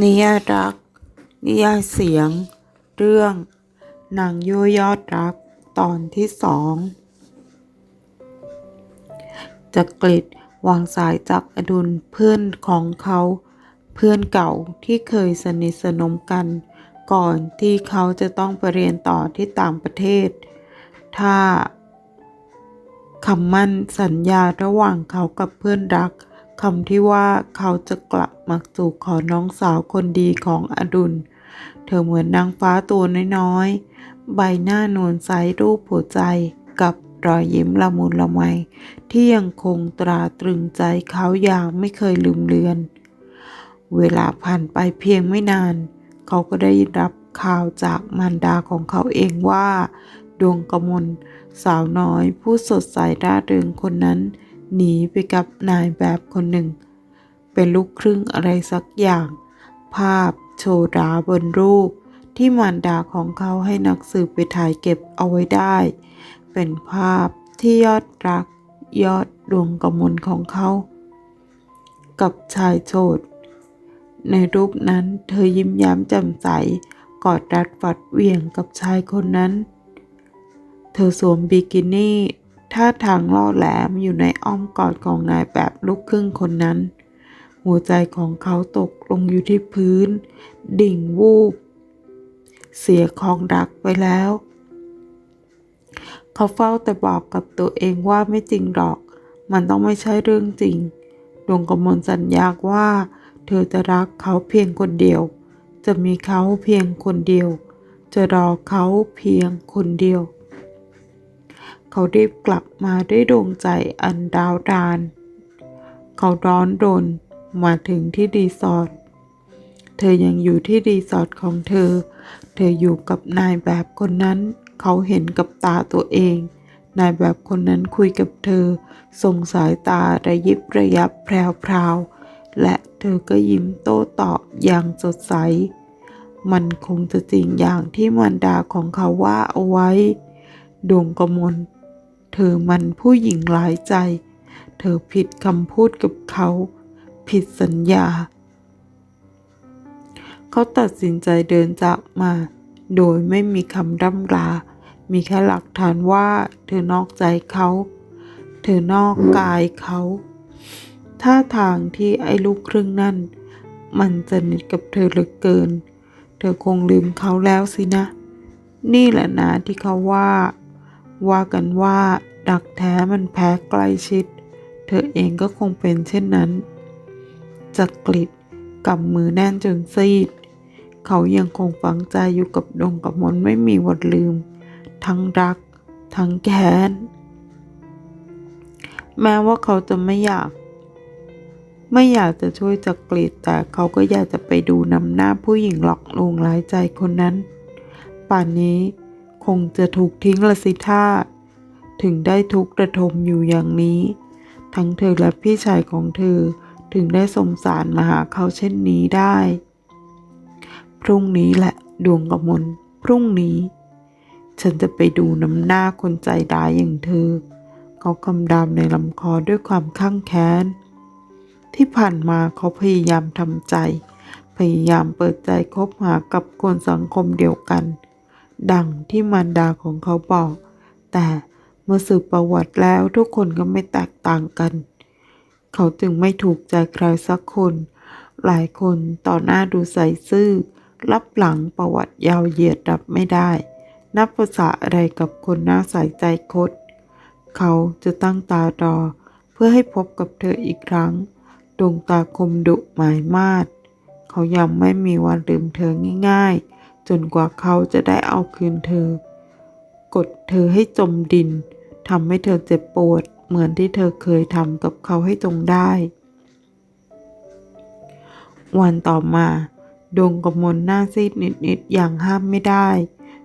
นิยายรัก นิยายเสียง เรื่องนางยั่วยอดรักตอนที่สองจักริดวางสายจากอดุลเพื่อนของเขา เพื่อนเก่าที่เคยสนิทสนมกัน ก่อนที่เขาจะต้องไปเรียนต่อที่ต่างประเทศ ถ้าคำมั่นสัญญาระหว่างเขากับเพื่อนรัก คำที่ว่าเขาจะกลับมาสู่ขอน้องสาวคนดีของอดุล เธอเหมือนนางฟ้าตัวน้อยๆ ใบหน้านวลใสรูปหัวใจกับรอยยิ้มละมุนละไม ที่ยังคงตราตรึงใจเขาอย่างไม่เคยลืมเลือน เวลาผ่านไปเพียงไม่นาน เขาก็ได้รับข่าวจากมารดาของเขาเองว่า ดวงกมลสาวน้อยผู้สดใสร่าเริงคนนั้น หนีไปกับนายแบบคนหนึ่ง เป็นลูกครึ่งอะไรสักอย่าง ภาพโชว์ดาบนรูป ที่มารดาของเขาให้นักสืบไปถ่ายเก็บเอาไว้ได้ เป็นภาพที่ยอดรักยอดดวงกมลของเขา กับชายโฉดในรูปนั้นเธอยิ้มแย้มแจ่มใส กอดรัดฟัดเหวี่ยงกับชายคนนั้น เธอสวมบิกินี่ ท่าทางล่อแหลมอยู่ในอ้อมกอดของนายแบบลูกครึ่งคนนั้น หัวใจของเขาตกลงอยู่ที่พื้น ดิ่งวูบ เสียของรักไปแล้ว เขาเฝ้าแต่บอกกับตัวเองว่าไม่จริงหรอก มันต้องไม่ใช่เรื่องจริง ดวงกมลสัญญาว่า เธอจะรักเขาเพียงคนเดียว จะมีเขาเพียงคนเดียว จะรอเขาเพียงคนเดียว เขารีบกลับมาด้วยดวงใจอันดาวดาน เขาร้อนรนมาถึงที่รีสอร์ท เธอยังอยู่ที่รีสอร์ทของเธอ เธออยู่กับนายแบบคนนั้น เขาเห็นกับตาตัวเอง นายแบบคนนั้นคุยกับเธอ ส่งสายตาระยิบระยับแพรวๆและเธอก็ยิ้มโต้ตอบอย่างสดใส มันคงจะจริงอย่างที่มารดาของเขาว่าเอาไว้ ดวงกมล เธอมันผู้หญิงหลายใจ เธอผิดคำพูดกับเขา ผิดสัญญา เขาตัดสินใจเดินจากมา โดยไม่มีคำร่ำลา มีแค่หลักฐานว่าเธอนอกใจเขา เธอนอกกายเขาท่าทางที่ไอ้ลูกครึ่งนั่น มันสนิทกับเธอเหลือเกิน เธอคงลืมเขาแล้วสินะ นี่แหละนะที่เขาว่า ว่ากันว่า ดักแท้มันแพ้ใกล้ชิด เธอเองก็คงเป็นเช่นนั้นจักริดกำมือแน่นจนซีด เขายังคงฝังใจอยู่กับดงกับมนไม่มีวันลืม ทั้งรัก ทั้งแค้น แม้ว่าเขาจะไม่อยาก ไม่อยากจะช่วยจักรีดแต่เขาก็อยากจะไปดูนำหน้าผู้หญิงหลอกลวงหลายใจคนนั้น ป่านนี้ คงจะถูกทิ้งละสิท่าถึงได้ทุกข์ระทมอยู่อย่างนี้ ทั้งเธอและพี่ชายของเธอถึงได้สงสารมาหาเขาเช่นนี้ได้ พรุ่งนี้แหละดวงกมลพรุ่งนี้ ฉันจะไปดูน้ำหน้าคนใจร้ายอย่างเธอ เขาคำรามในลำคอด้วยความข้างแค้น ที่ผ่านมาเขาพยายามทำใจ พยายามเปิดใจคบหากับคนสังคมเดียวกัน ดังที่มารดาของเขาบอก แต่เมื่อสืบประวัติแล้วทุกคนก็ไม่แตกต่างกัน เขาจึงไม่ถูกใจใครสักคน หลายคนต่อหน้าดูใส่ซื่อ รับหลังประวัติยาวเหยียดรับไม่ได้ นับภาษาอะไรกับคนหน้าใสใจคด เขาจะตั้งตารอเพื่อให้พบกับเธออีกครั้ง ดวงตาคมดุหมายมาด เขายังไม่มีวันลืมเธอง่าย ๆ จนกว่าเขาจะได้เอาคืนเธอ กดเธอให้จมดินทำให้เธอเจ็บปวด เหมือนที่เธอเคยทำกับเขาให้จงได้ วันต่อมาดวงกมลหน้าซีดนิดๆอย่างห้ามไม่ได้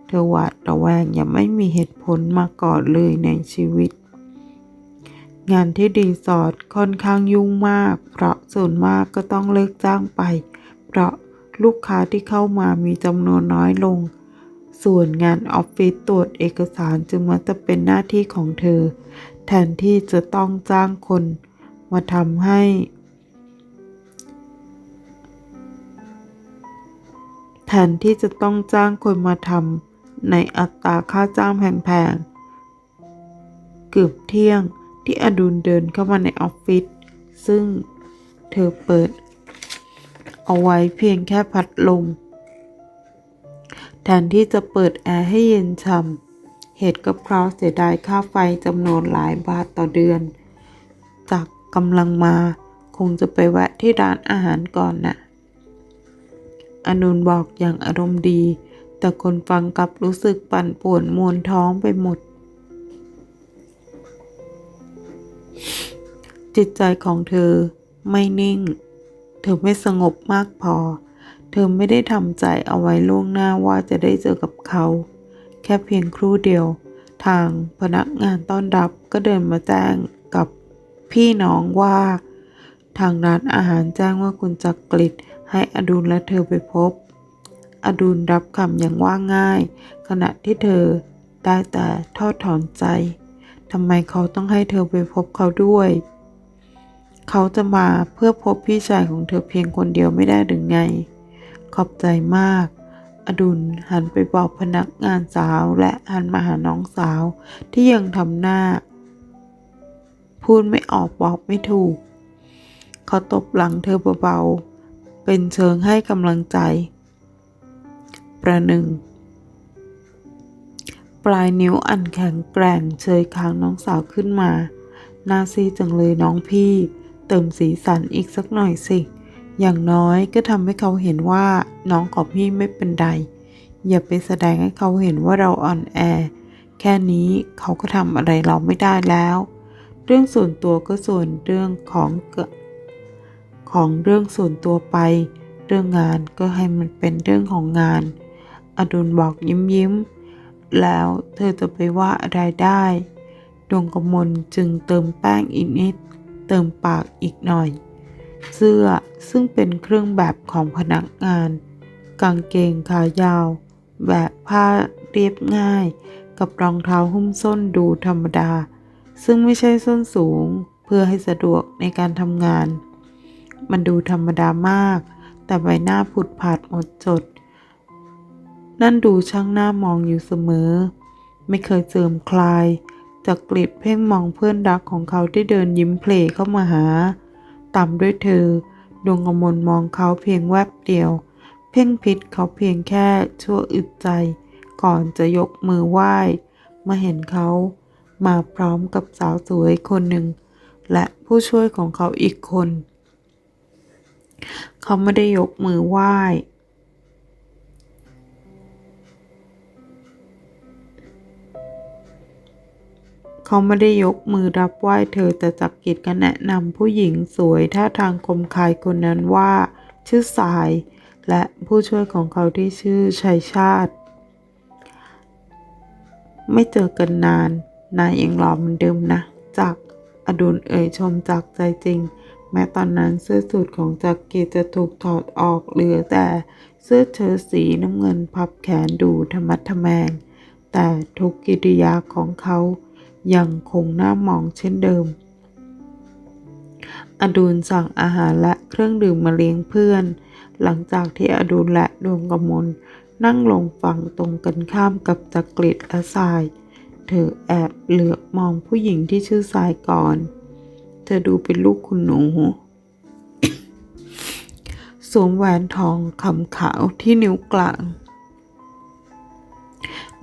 เธอหวาดระแวงอย่างไม่มีเหตุผลมาก่อนเลยในชีวิต งานที่รีสอร์ทค่อนข้างยุ่งมาก เพราะส่วนมากก็ต้องเลิกจ้างไป เพราะ ลูกค้าที่เข้ามามีจำนวนน้อยลง ส่วนงานออฟฟิศตรวจเอกสารจึงมักจะเป็นหน้าที่ของเธอ แทนที่จะต้องจ้างคนมาทำให้ แทนที่จะต้องจ้างคนมาทำในอัตราค่าจ้างแพงๆ เกือบเที่ยงที่อดุลเดินเข้ามาในออฟฟิศซึ่งเธอเปิด เอาไว้เพียงแค่พัดลม แทนที่จะเปิดแอร์ให้เย็นช่ำเหตุก็เพราะเสียดายค่าไฟจำนวนหลายบาทต่อเดือน จากกำลังมาคงจะไปแวะที่ร้านอาหารก่อนน่ะอนุนบอกอย่างอารมณ์ดี แต่คนฟังกลับรู้สึกปั่นป่วนมวนท้องไปหมด จิตใจของเธอไม่นิ่ง เธอไม่สงบมากพอ เธอไม่ได้ทำใจเอาไว้ล่วงหน้าว่าจะได้เจอกับเขา แค่เพียงครู่เดียว ทางพนักงานต้อนรับก็เดินมาแจ้งกับพี่น้องว่า ทางร้านอาหารแจ้งว่าคุณจักริดให้อดุลและเธอไปพบ อดุลรับคำอย่างว่าง่าย ขณะที่เธอได้แต่ทอดถอนใจทำไมเขาต้องให้เธอไปพบเขาด้วย เขาจะมาเพื่อพบพี่ชายของเธอเพียงคนเดียวไม่ได้หรือไง ขอบใจมาก อดุลหันไปบอกพนักงานสาวและหันมาหาน้องสาวที่ยังทำหน้า พูดไม่ออกบอกไม่ถูก เขาตบหลังเธอเบาๆ เป็นเชิงให้กำลังใจ ประหนึ่ง ปลายนิ้วอันแข็งแกร่งเชยคางน้องสาวขึ้นมาหน้าซีจังเลยน้องพี่ เติมสีสันอีกสักหน่อยสิ อย่างน้อยก็ทำให้เขาเห็นว่าน้องของพี่ไม่เป็นไร อย่าไปแสดงให้เขาเห็นว่าเราอ่อนแอ แค่นี้เขาก็ทำอะไรเราไม่ได้แล้ว เรื่องส่วนตัวก็ส่วนเรื่องของของเรื่องส่วนตัวไป เรื่องงานก็ให้มันเป็นเรื่องของงาน อดุลบอกยิ้มยิ้ม แล้วเธอจะไปว่าอะไรได้ ดวงกมลจึงเติมแป้งอีกนิด เติมปากอีกหน่อย เสื้อซึ่งเป็นเครื่องแบบของพนักงาน กางเกงขายาว แบบผ้าเรียบง่าย กับรองเท้าหุ้มส้นดูธรรมดา ซึ่งไม่ใช่ส้นสูงเพื่อให้สะดวกในการทำงาน มันดูธรรมดามาก แต่ใบหน้าผุดผาดหมดจด นั่นดูช่างหน้ามองอยู่เสมอ ไม่เคยเจิมคลาย จากกลิดเพ่งมองเพื่อนรักของเขาที่เดินยิ้มเพลเข้ามาหา ตามด้วยเธอ ดวงกมลมองเขาเพียงแวบเดียว เพ่งพิษเขาเพียงแค่ชั่วอึดใจ ก่อนจะยกมือไหว้มื่อเห็นเขามาพร้อมกับสาวสวยคนหนึ่ง และผู้ช่วยของเขาอีกคน เขาไม่ได้ยกมือไหว้ เขาไม่ได้ยกมือรับไหว้เธอแต่จักกิจก็แนะนำผู้หญิงสวยท่าทางคมคายคนนั้นว่า ชื่อสาย และผู้ช่วยของเขาที่ชื่อชัยชาติ ไม่เจอกันนาน นายยังหล่อเหมือนเดิมนะ จากอดุลเอ่ยชมจากใจจริง แม้ตอนนั้นเสื้อสูทของจักรีจะถูกถอดออกเหลือแต่เสื้อเชิ้ตสีน้ำเงินพับแขนดูธรรมัดทแมง แต่ทุกกิริยาของเขา ยังคงหน่ามองเช่นเดิม อดุลสั่งอาหารและเครื่องดื่มมาเลี้ยงเพื่อน หลังจากที่อดุลและดวงกมลนั่งลงฝั่งตรงกันข้ามกับจักริดและทราย เธอแอบเหลือบมองผู้หญิงที่ชื่อทรายก่อน เธอดูเป็นลูกคุณหนูสวมแหวนทองคำขาวที่นิ้วกลาง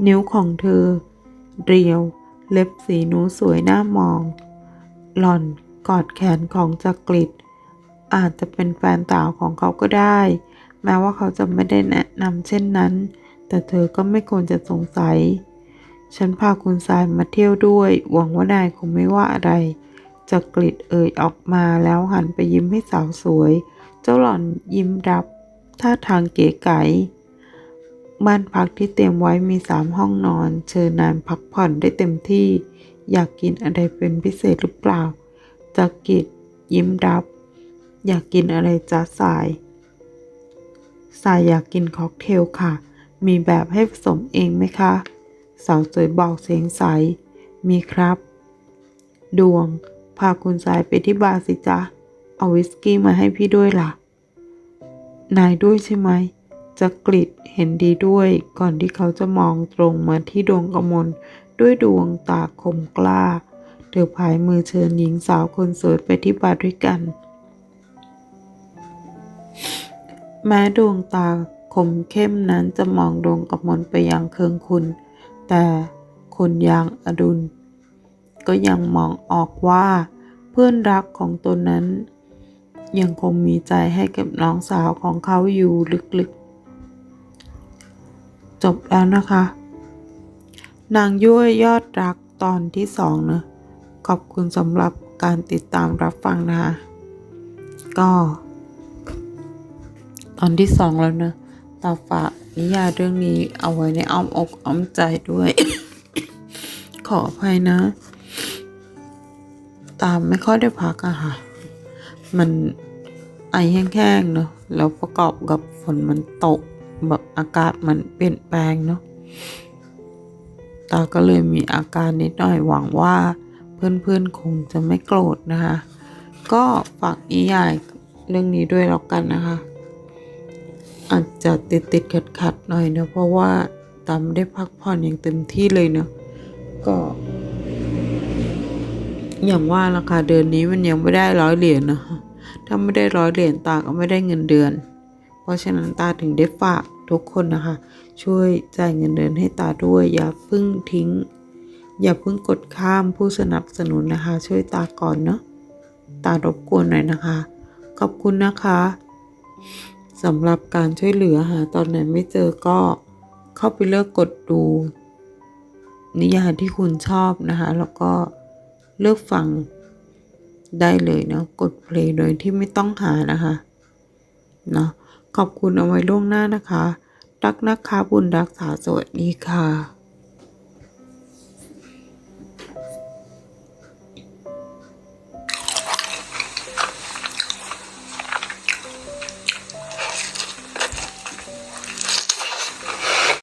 นิ้วของเธอ เรียว เล็บสีหนูสวยน่ามอง หล่อนกอดแขนของจักริดอาจจะเป็นแฟนสาวของเขาก็ได้ แม้ว่าเขาจะไม่ได้แนะนำเช่นนั้น แต่เธอก็ไม่ควรจะสงสัย ฉันพาคุณทรายมาเที่ยวด้วย หวังว่านายคงไม่ว่าอะไรจักริดเอ่ยออกมาแล้วหันไปยิ้มให้สาวสวย เจ้าหล่อนยิ้มรับท่าทางเก๋ไก๋ บ้านพักที่เตรียมไว้มีสามห้องนอน เชิญนานพักผ่อนได้เต็มที่ อยากกินอะไรเป็นพิเศษหรือเปล่าจักริดยิ้มรับ อยากกินอะไรจ้าสาย สายอยากกินค็อกเทลค่ะ มีแบบให้ผสมเองไหมคะ สาวสวยบอกเสียงใส มีครับ ดวง พาคุณสายไปที่บาร์สิจ๊ะ เอาวิสกี้มาให้พี่ด้วยล่ะ นายด้วยใช่ไหม จักริดเห็นดีด้วย ก่อนที่เขาจะมองตรงมาที่ดวงกมลด้วยดวงตาคมกล้า เธอพายมือเชิญหญิงสาวคนสวยไปที่บาร์ด้วยกัน แม้ดวงตาคมเข้มนั้นจะมองดวงกมลไปยังเคืองคุณ แต่คนอย่างอดุล ก็ยังมองออกว่าเพื่อนรักของตนนั้น ยังคงมีใจให้กับน้องสาวของเขาอยู่ลึกๆ จบแล้วนะคะ นางยั่วยอดรักตอนที่สองเนอะขอบคุณสำหรับการติดตามรับฟังนะคะ ก็ ตอนที่สองแล้วเนอะตาฝากนิยายเรื่องนี้เอาไว้ในอ้อมอกอ้อมใจด้วย ขออภัยนะ ตามไม่ค่อยได้พักอะค่ะ มันไอแห้งๆเนาะแล้วประกอบกับฝนมันตก แบบอากาศมันเปลี่ยนแปลงเนาะตาก็เลยมีอาการนิดหน่อยหวังว่าเพื่อนๆคงจะไม่โกรธนะคะ ก็ฝากนิยายเรื่องนี้ด้วยแล้วกันนะคะ อาจจะติดติดขัดขัดๆหน่อยเนอะเพราะว่าตามได้พักผ่อนอย่างเต็มที่เลยเนอะก็ อย่างว่าราคาเดือนนี้มันยังไม่ได้ร้อยเหรียญนะคะถ้าไม่ได้ร้อยเหรียญตาก็ไม่ได้เงินเดือน เพราะฉะนั้นตาถึงได้ฝาก ทุกคนนะคะ ช่วยจ่ายเงินเดือนให้ตาด้วย อย่าเพิ่งทิ้ง อย่าเพิ่งกดข้ามผู้สนับสนุนนะคะ ช่วยตาก่อนเนาะตารบกวนหน่อยนะคะ ขอบคุณนะคะสำหรับการช่วยเหลือหาตอนไหนไม่เจอก็เข้าไปเลือกกดดู นิยายที่คุณชอบนะคะ แล้วก็เลือกฟังได้เลยเนาะกดเพลงโดยที่ไม่ต้องหานะคะเนาะ ขอบคุณเอาไว้ล่วงหน้านะคะ รักนะคะบุญรักษาสวัสดีค่ะ